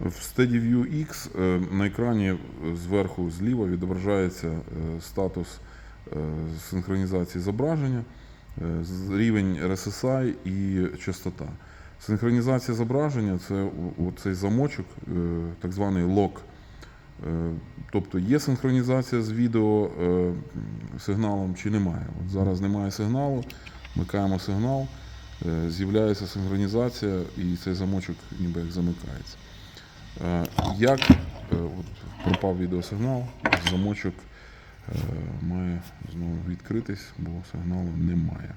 В SteadyView X е, на екрані зверху зліва відображається е, статус е, синхронізації зображення, рівень RSSI і частота. Синхронізація зображення це цей замочок, так званий лок. Тобто є синхронізація з відео сигналом чи немає. От зараз немає сигналу, вмикаємо сигнал, з'являється синхронізація і цей замочок ніби як замикається. Е, Як е, от пропав відеосигнал, замочок е, має знову відкритись, бо сигналу немає.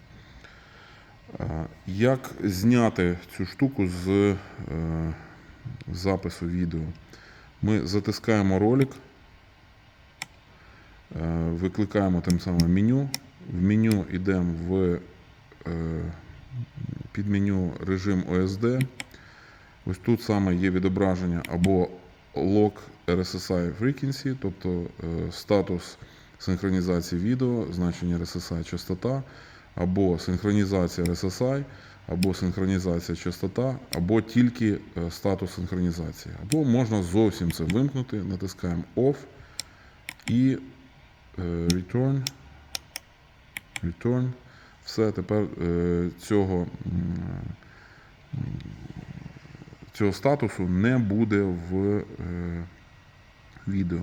Як зняти цю штуку з запису відео? Ми затискаємо ролик, викликаємо тим самим меню. В меню йдемо в е, під меню режим OSD. Ось тут саме є відображення або Lock RSSI Frequency, тобто е, статус синхронізації відео, значення RSSI частота, або синхронізація RSSI, або синхронізація частота, або тільки е, статус синхронізації. Або можна зовсім це вимкнути, натискаємо Off і е, Return. Return. Все, тепер цього, цього статусу не буде в е, відео.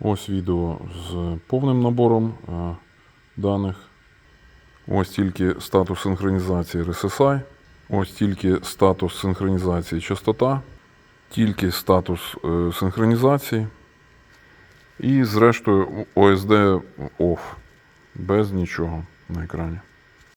Ось відео з повним набором е, даних. Ось тільки статус синхронізації RSSI. Ось тільки статус синхронізації частота. Тільки статус е, синхронізації. І зрештою OSD OFF. Без нічого на екрані.